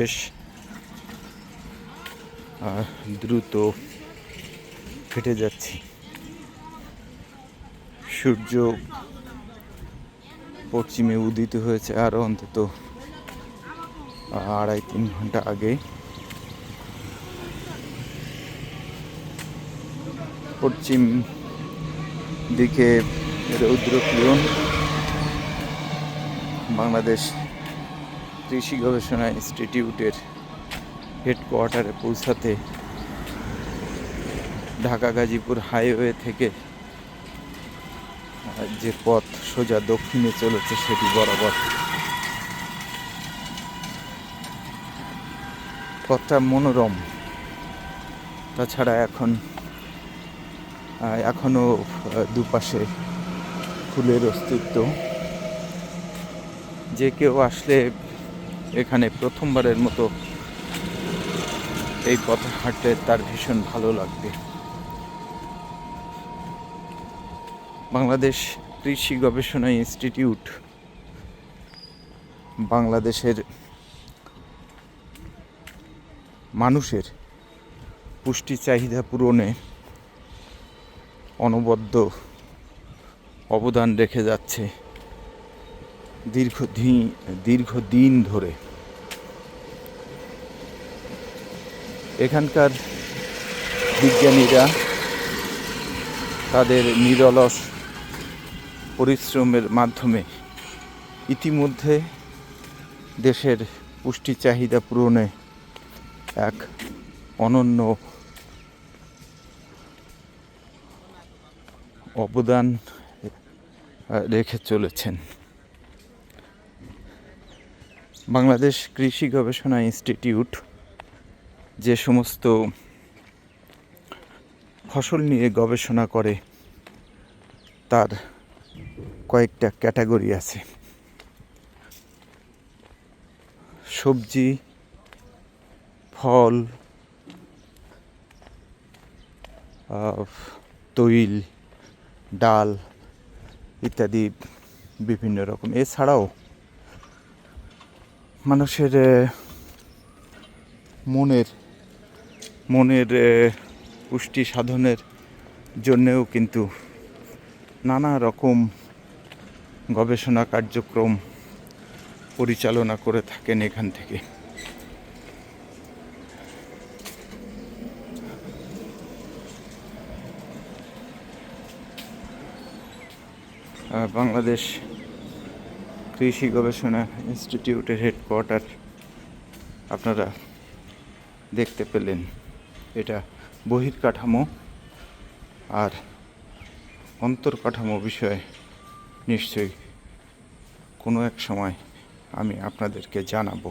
বেশ দ্রুত ফেটে যাচ্ছি। সূর্য পশ্চিমে উদিত হয়েছে আরও অন্তত আড়াই তিন ঘণ্টা আগে। পশ্চিম দিকে রৌদ্র বাংলাদেশ কৃষি গবেষণা ইনস্টিটিউটের হেডকোয়ার্টারে পৌঁছাতে ঢাকা গাজীপুর হাইওয়ে থেকে যে পথ সোজা দক্ষিণে চলেছে সেটি বরাবর। পথটা মনোরম। তাছাড়া এখন আহ, এখনও আহ, দুপাশে ফুলের অস্তিত্ব। যে কেউ আসলে এখানে প্রথমবারের মতো এই পথে হাঁটলে তার ভীষণ ভালো লাগবে। বাংলাদেশ কৃষি গবেষণা ইনস্টিটিউট বাংলাদেশের মানুষের পুষ্টি চাহিদা পূরণে অনবদ্য অবদান রেখে যাচ্ছে। দীর্ঘদিন দীর্ঘদিন ধরে। এখানকার বিজ্ঞানীরা তাদের নিরলস পরিশ্রমের মাধ্যমে ইতিমধ্যে দেশের পুষ্টি চাহিদা পূরণে এক অনন্য অবদান রেখে চলেছেন। বাংলাদেশ কৃষি গবেষণা ইনস্টিটিউট যে সমস্ত ফসল নিয়ে গবেষণা করে, তার কয়েকটা ক্যাটাগরি আছে। সবজি, ফল তৈল, ডাল ইত্যাদি বিভিন্ন রকম। এছাড়াও মানুষের মনের মনের পুষ্টি সাধনের জন্যেও কিন্তু নানা রকম গবেষণা কার্যক্রম পরিচালনা করে থাকেন এখান থেকে। বাংলাদেশ কৃষি গবেষণা ইনস্টিটিউটের হেডকোয়ার্টার আপনারা দেখতে পেলেন। এটা বহির্কাঠামো আর অন্তর্কাঠামো বিষয়ে নিশ্চয়ই কোনো এক সময় আমি আপনাদেরকে জানাব।